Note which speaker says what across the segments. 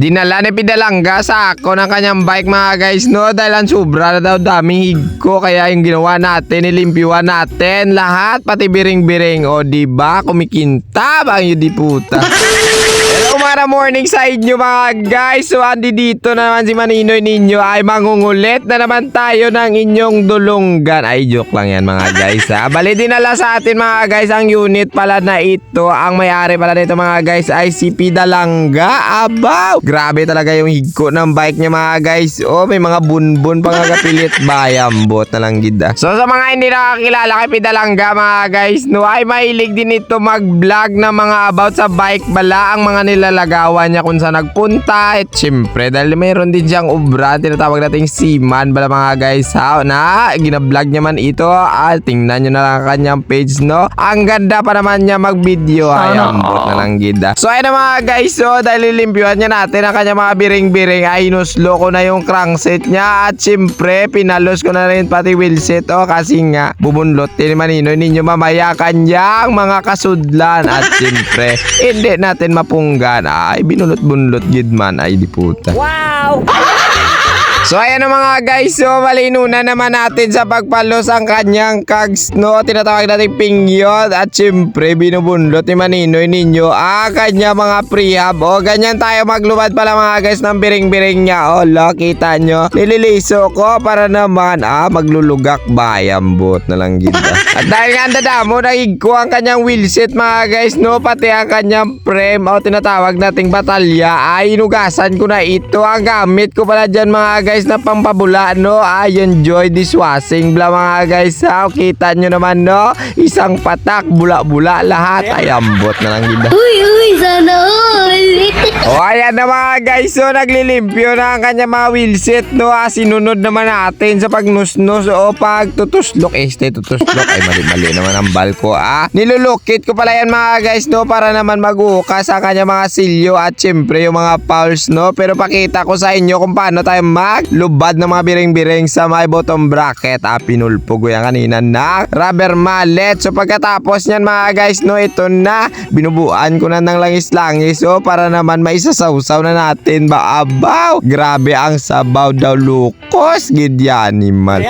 Speaker 1: Dinala ni Pidalangga sa ako ng kanyang bike mga guys no? Dahil ang sobra na daw daming higko kaya yung ginawa natin nilimpyuhan natin lahat pati biring-biring. O di ba? Kumikinta ba ang di puta. Mga morning sa inyo mga guys. So andi dito na naman si Maninoy ninyo. Ay mangungulit na naman tayo ng inyong dulunggan. Ay joke lang yan mga guys ha. Bali dinala sa atin mga guys ang unit pala na ito. Ang may-ari pala nito mga guys ay si Pidalangga. Abaw! Grabe talaga yung higko ng bike niya mga guys. Oh may mga bunbun pang agapilit Bayambot na lang gida So sa mga hindi nakakilala kay Pidalangga mga guys no Ay mahilig din ito mag-vlog na mga about sa bike. Bala Ang mga nilalagawan niya kung saan nagpunta. At syempre dahil mayroon din siyang obra Tinatawag nating seaman. Bala mga guys ha? Na ginablog niya man ito. Ah, Tingnan nyo na lang ang kanyang page no? Ang ganda pa naman niya mag-video. Ay ambot na lang gida So ayun na mga guys so Dahil lilimpyuhan niya natin ang kanyang mga biring-biring Ay inuslo ko na yung crankset niya. At syempre pinalos ko na rin pati wheelset oh, Kasi nga bubunlot din manino ninyo mamaya kanyang mga kasudlan. At syempre hindi natin mapunggan Ay binulot-bunlot gid man Ay di puta So ayan na mga guys, so malino na naman natin sa pagpalos ang kanyang kags no, tinatawag natin pingyot. At syempre binubunlot ni Maninoy ninyo ah kanya mga prehab. O ganyan tayo maglubad pala mga guys ng biring-biring niya. O lo, kita nyo? Nililiso ko para naman ah maglulugak bayambot na lang gita at dahil nga ang dadamo nahig ko ang kanyang wheelset mga guys no, pati ang kanyang frame. O tinatawag nating batalya. Ay inugasan ko na ito. Ang gamit ko pala dyan mga guys na pampabula no? Ay enjoy dishwashing bla mga guys ha? Kita nyo naman no? Isang patak bula-bula lahat. Ay ambot na lang gida
Speaker 2: Uy, uy, sana all.
Speaker 1: o ayan na mga guys so naglilimpyo na ang kanya mga wheelset no? Ah, sinunod naman natin sa pagnusnos o pagtutuslok. Eh stay tutuslok. Ay mali-mali naman ang balko ah. Nilulukit ko pala yan mga guys no? Para naman magukas ang kanya mga silyo at syempre yung mga fouls no? Pero pakita ko sa inyo kung paano tayo maglubad ng mga biring-biring sa may bottom bracket. Ah pinulpo ko yan kanina na rubber mallet. So pagkatapos nyan mga guys no ito na. Binubuan ko na ng langis-langis. So para naman maisasawsaw na natin. Ba abaw! Grabe ang sabaw daw lukos gidyan man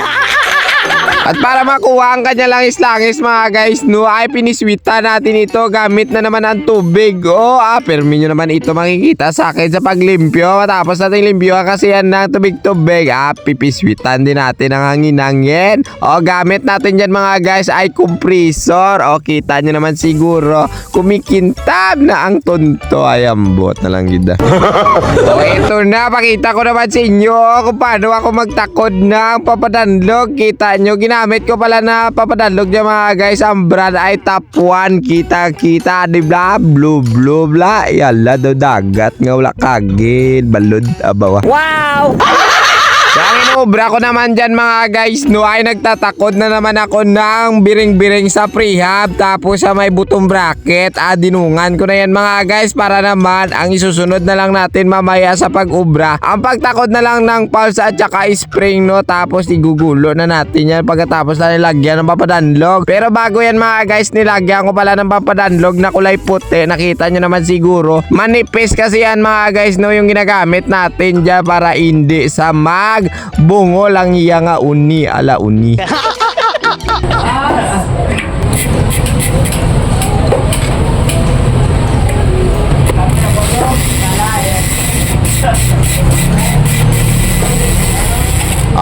Speaker 1: at para makuha ang kanya langis-langis mga guys no ay piniswita natin ito. Gamit na naman ang tubig. O ah permi nyo naman ito makikita sa akin sa paglimpyo. Matapos natin limpyo kasi yan ng tubig-tubig. Ah pipiswitan din natin ang hangin-hangin o gamit natin dyan mga guys ay compressor. O kita nyo naman siguro kumikintab na ang tonto ay ambot na lang gida o ito na pakita ko naman sa inyo kung paano ako magtakod ng papadanlog kita nyo ginamit ko pala na papadanlog niya mga guys. Ang brand ay top 1 kita kita di bla blue blue bla. Yala daw dagat nga wala kagid balod abawa.
Speaker 2: Wow!
Speaker 1: inubra ko naman dyan mga guys. No ay nagtatakod na naman ako ng biring-biring sa prehab tapos sa may butong bracket. Ah dinungan ko na yan mga guys para naman ang isusunod na lang natin mamaya sa pag-ubra. Ang pagtakod na lang ng pulse at saka spring no tapos igugulo na natin yan. Pagkatapos na nilagyan ng papadanlog pero bago yan mga guys nilagyan ko pala ng papadanlog na kulay puti. Nakita nyo naman siguro. Manipis kasi yan mga guys no yung ginagamit natin dyan para hindi sa mag bungo lang iya nga uni ala uni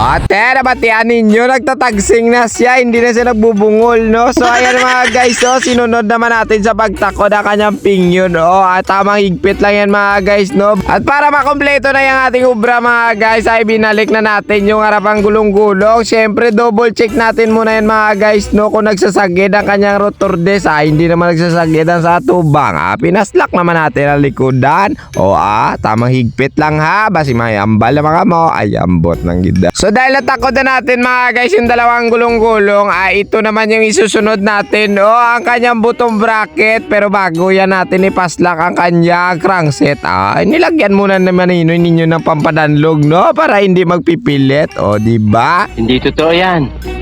Speaker 1: Ate, nabatian ninyo, nagtatagsing na siya, hindi na siya nagbubungol, no? So, ayan mga guys, so, sinunod naman natin sa pagtakod ang kanyang pingyon, oh, at tamang higpit lang yan mga guys, no? At para makompleto na yung ating ubra mga guys, ay binalik na natin yung harapang gulong-gulong. Siyempre, double check natin muna yan mga guys, no? Kung nagsasagid ang kanyang rotor disc, ah, hindi naman nagsasagid ang sa tubang, ah. Pinaslak naman natin ang likodan, o, ah, tamang higpit lang ha, basi may ambal na mga mo, ay ambot ng gida. So, dahil natakot na natin mga guys yung dalawang gulong-gulong, ay ito naman yung isusunod natin. O, ang kanyang butong bracket. Pero bago yan natin ipaslak ang kanyang crankset. Ay, nilagyan muna naman ino ninyo ng pampadanlog, no? Para hindi magpipilit. O, di ba?
Speaker 3: Hindi totoo yan.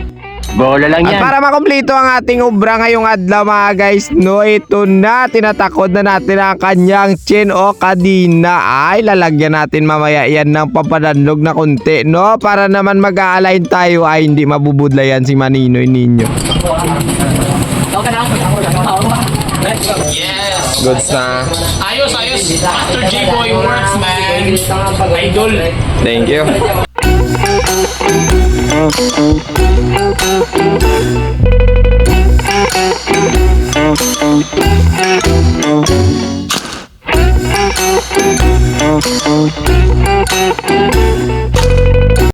Speaker 3: Bola lang
Speaker 1: At
Speaker 3: yan.
Speaker 1: para makumpleto ang ating obra ngayong adlaw mga guys, no, ito na, tinatakod na natin ang kanyang chin o kadina. Ay, lalagyan natin mamaya yan ng pampadanlog na konti, no? Para naman mag-align tayo ay hindi mabubudlayan si Maninoy ninyo.
Speaker 4: Yes.
Speaker 1: Goods na.
Speaker 4: Ayos, ayos. Master J-Boy works, man. Idol.
Speaker 1: Thank you. Outro